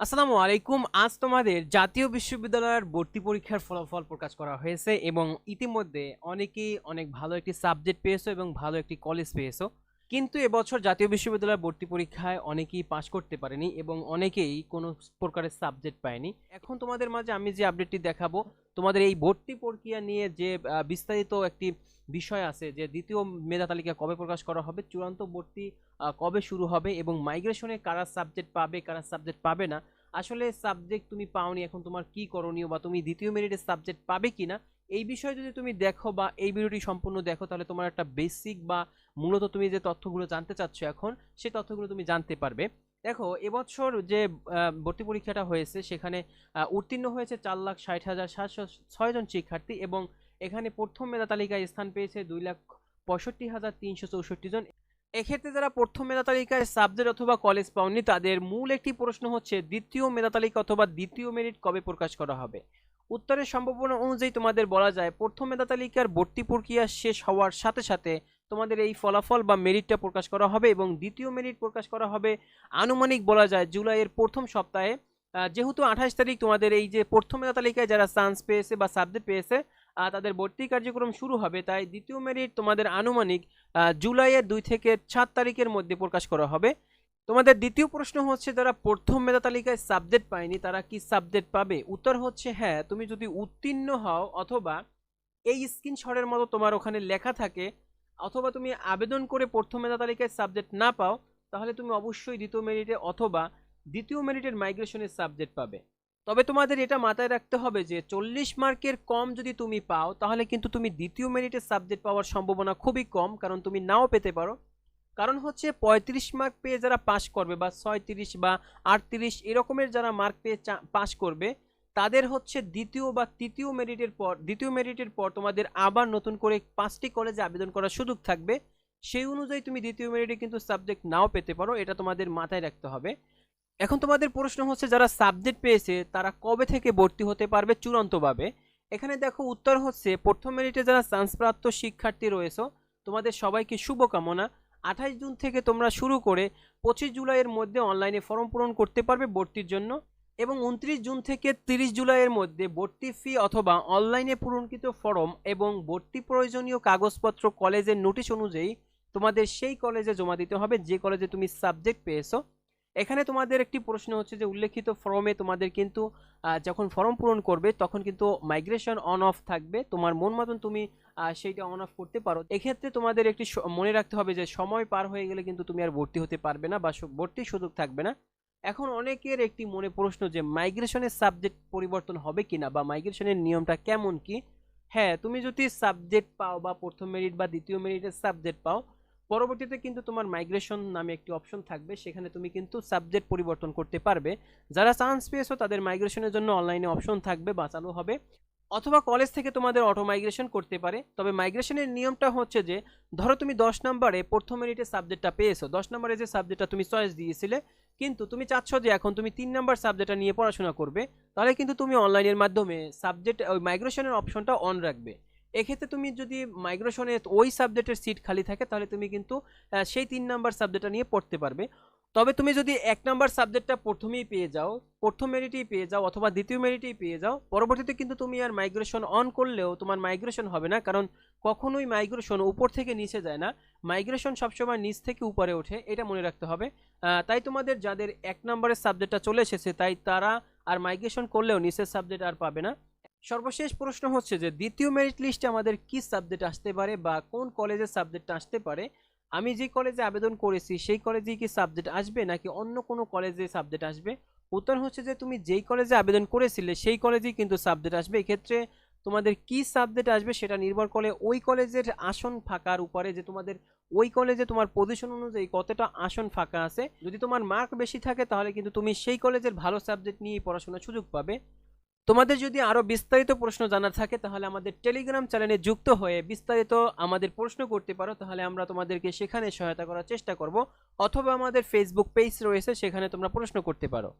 আসসালামু আলাইকুম। আজ তোমাদের জাতীয় বিশ্ববিদ্যালয়ের ভর্তি পরীক্ষার ফলাফল প্রকাশ করা হয়েছে এবং ইতিমধ্যে অনেকেই অনেক ভালো একটি সাবজেক্ট পেয়েছ এবং ভালো একটি কলেজ পেয়েছ। কিন্তু এবছর জাতীয় বিশ্ববিদ্যালয়ের ভর্তি পরীক্ষায় অনেকেই পাশ করতে পারেনি এবং অনেকেই কোনো প্রকারের সাবজেক্ট পায়নি। এখন তোমাদের মাঝে আমি যে আপডেটটি দেখাবো, তোমাদের এই ভর্তি প্রক্রিয়া নিয়ে যে বিস্তারিত একটি বিষয় আছে যে, দ্বিতীয় মেধা তালিকা কবে প্রকাশ করা হবে, চূড়ান্ত ভর্তি কবে শুরু হবে এবং মাইগ্রেশনে কারা সাবজেক্ট পাবে, কারা সাবজেক্ট পাবে না, আসলে সাবজেক্ট তুমি পাওনি, এখন তোমার কি করণীয় বা তুমি দ্বিতীয় মেরিটের সাবজেক্ট পাবে কিনা এই বিষয়ে যদি তুমি দেখো বা এই ভিডিওটি সম্পূর্ণ দেখো, তাহলে তোমার একটা বেসিক বা মূলত তুমি যে তথ্যগুলো জানতে চাচ্ছ এখন সেই তথ্যগুলো তুমি জানতে পারবে। দেখো, এবছর যে ভর্তি পরীক্ষাটা হয়েছে, সেখানে উত্তীর্ণ হয়েছে চার লাখ ষাট হাজার সাতশো ছয় জন শিক্ষার্থী এবং এখানে প্রথম মেধা তালিকায় স্থান পেয়েছে দুই লাখ পঁয়ষট্টি হাজার তিনশো চৌষট্টি জন। এক্ষেত্রে যারা প্রথম মেধা তালিকায় সাবজেক্ট অথবা কলেজ পাওনি, তাদের মূল একটি প্রশ্ন হচ্ছে, দ্বিতীয় মেধা তালিকা অথবা দ্বিতীয় মেরিট কবে প্রকাশ করা হবে? উত্তরের সম্ভাবনা অনুযায়ী তোমাদের বলা যায়, প্রথম মেধা তালিকার ভর্তি প্রক্রিয়া শেষ হওয়ার সাথে সাথে তোমাদের এই ফলাফল বা মেরিটটা প্রকাশ করা হবে এবং দ্বিতীয় মেরিট প্রকাশ করা হবে। আনুমানিক বলা যায় জুলাইয়ের প্রথম সপ্তাহে। যেহেতু আঠাশ তারিখ তোমাদের এই যে প্রথম মেধা তালিকায় যারা চান্স পেয়েছে বা সাবজেক্ট পেয়েছে তাদের ভর্তি কার্যক্রম শুরু হবে, তাই দ্বিতীয় মেরিট তোমাদের আনুমানিক জুলাইয়ের দুই থেকে সাত তারিখের মধ্যে প্রকাশ করা হবে। তোমাদের দ্বিতীয় প্রশ্ন হচ্ছে, যারা প্রথম মেধা তালিকায় সাবজেক্ট পায়নি, তারা কি সাবজেক্ট পাবে? উত্তর হচ্ছে হ্যাঁ তুমি যদি উত্তীর্ণ হও অথবা এই স্ক্রিনশটের মতো তোমার ওখানে লেখা থাকে, অথবা তুমি আবেদন করে প্রথম মেধা তালিকায় সাবজেক্ট না পাও, তাহলে তুমি অবশ্যই দ্বিতীয় মেরিটে অথবা দ্বিতীয় মেরিটের মাইগ্রেশনের সাবজেক্ট পাবে। তবে তোমাদের এটা মাথায় রাখতে হবে যে, চল্লিশ মার্কের কম যদি তুমি পাও, তাহলে কিন্তু তুমি দ্বিতীয় মেরিটের সাবজেক্ট পাওয়ার সম্ভাবনা খুবই কম, কারণ তুমি নাও পেতে পারো। কারণ হচ্ছে পঁয়ত্রিশ মার্ক পেয়ে যারা পাস করবে বা ছয়ত্রিশ বা আটত্রিশ এরকমের যারা মার্ক পেয়ে পাস করবে, তাদের হচ্ছে দ্বিতীয় বা তৃতীয় মেরিটের পর দ্বিতীয় মেরিটের পর তোমাদের আবার নতুন করে পাঁচটি কলেজে আবেদন করার সুযোগ থাকবে। সেই অনুযায়ী তুমি দ্বিতীয় মেরিটে কিন্তু সাবজেক্ট নাও পেতে পারো, এটা তোমাদের মাথায় রাখতে হবে। এখন তোমাদের প্রশ্ন হচ্ছে যারা সাবজেক্ট পেয়েছে, তারা কবে থেকে ভর্তি হতে পারবে চূড়ান্তভাবে? এখানে দেখো উত্তর হচ্ছে, প্রথম মেরিটে যারা চান্সপ্রাপ্ত শিক্ষার্থী রয়েছে, তোমাদের সবাইকে শুভকামনা। আঠাশ জুন থেকে তোমরা শুরু করে পঁচিশ জুলাইয়ের মধ্যে অনলাইনে ফর্ম পূরণ করতে পারবে ভর্তির জন্য এবং উনত্রিশ জুন থেকে তিরিশ জুলাইয়ের মধ্যে ভর্তি ফি অথবা অনলাইনে পূরণকৃত ফর্ম এবং ভর্তি প্রয়োজনীয় কাগজপত্র কলেজের নোটিশ অনুযায়ী তোমাদের সেই কলেজে জমা দিতে হবে যে কলেজে তুমি সাবজেক্ট পেয়েছ। এখানে তোমাদের একটি প্রশ্ন হচ্ছে যে উল্লেখিত ফর্মে তোমাদের কিন্তু যখন ফর্ম পূরণ করবে, তখন কিন্তু মাইগ্রেশন অন অফ থাকবে। তোমার মন মতন তুমি সেইটা অন অফ করতে পারো। এক্ষেত্রে তোমাদের একটি মনে রাখতে হবে যে সময় পার হয়ে গেলে কিন্তু তুমি আর ভর্তি হতে পারবে না বা ভর্তির সুযোগ থাকবে না। এখন অনেকের একটি মনে প্রশ্ন যে মাইগ্রেশনের সাবজেক্ট পরিবর্তন হবে কিনা বা মাইগ্রেশনের নিয়মটা কেমন কি? হ্যাঁ তুমি যদি সাবজেক্ট পাও বা প্রথম মেরিট বা দ্বিতীয় মেরিটের সাবজেক্ট পাও পরবর্তীতে কিন্তু তোমার মাইগ্রেশন নামে একটি অপশন থাকবে। সেখানে তুমি কিন্তু সাবজেক্ট পরিবর্তন করতে পারবে। যারা চান্স পেয়েছ, তাদের মাইগ্রেশনের জন্য অনলাইনে অপশন থাকবে বা চালু হবে। অথবা কলেজ থেকে তোমাদের অটো মাইগ্রেশন করতে পারে। তবে মাইগ্রেশনের নিয়মটা হচ্ছে যে, ধরো তুমি দশ নম্বরে প্রথম মেরিটে সাবজেক্টটা পেয়েছ, দশ নম্বরে যে সাবজেক্টটা তুমি চয়েস দিয়েছিলে, কিন্তু তুমি চাচ্ছ যে এখন তুমি তিন নাম্বার সাবজেক্টটা নিয়ে পড়াশোনা করবে, তাহলে কিন্তু তুমি অনলাইনের মাধ্যমে সাবজেক্ট ওই মাইগ্রেশনের অপশনটা অন রাখবে। এক্ষেত্রে তুমি যদি মাইগ্রেশনে ওই সাবজেক্টের সিট খালি থাকে, তাহলে তুমি কিন্তু সেই তিন নাম্বার সাবজেক্টটা নিয়ে পড়তে পারবে। তবে তুমি যদি এক নাম্বার সাবজেক্টটা প্রথমেই পেয়ে যাও, প্রথম মেরিটেই পেয়ে যাও অথবা দ্বিতীয় মেরিটেই পেয়ে যাও, পরবর্তীতে কিন্তু তুমি আর মাইগ্রেশন অন করলেও তোমার মাইগ্রেশন হবে না, কারণ কখনোই মাইগ্রেশন উপর থেকে নিচে যায় না। মাইগ্রেশন সবসময় নিচ থেকে উপরে ওঠে, এটা মনে রাখতে হবে। তাই তোমাদের যাদের এক নম্বরের সাবজেক্টটা চলে এসেছে, তাই তারা আর মাইগ্রেশন করলেও নিচের সাবজেক্ট আর পাবে না। সর্বশেষ প্রশ্ন হচ্ছে যে, দ্বিতীয় মেরিট লিস্টে আমাদের কি সাবজেক্ট আসতে পারে বা কোন কলেজের সাবজেক্ট আসতে পারে? আমি যে কলেজে আবেদন করেছি, সেই কলেজেই কি সাবজেক্ট আসবে নাকি অন্য কোনো কলেজে সাবজেক্ট আসবে? উত্তর হচ্ছে যে, তুমি যেই কলেজে আবেদন করেছিলে, সেই কলেজেই কিন্তু সাবজেক্ট আসবে। এক্ষেত্রে তোমাদের কি সাবজেক্ট আসবে সেটা নির্ভর করে ওই কলেজের আসন ফাঁকার উপরে যে, তোমাদের ওই কলেজে তোমার পজিশন অনুযায়ী কতটা আসন ফাঁকা আছে। যদি তোমার মার্ক বেশি থাকে, তাহলে কিন্তু তুমি সেই কলেজের ভালো সাবজেক্ট নিয়ে পড়াশোনার সুযোগ পাবে। তোমাদের যদি আরও বিস্তারিত প্রশ্ন জানার থাকে, তাহলে আমাদের টেলিগ্রাম চ্যানেলে যুক্ত হয়ে বিস্তারিত আমাদের প্রশ্ন করতে পারো, তাহলে আমরা তোমাদেরকে সেখানে সহায়তা করার চেষ্টা করব, অথবা আমাদের ফেসবুক পেজ রয়েছে, সেখানে তোমরা প্রশ্ন করতে পারো।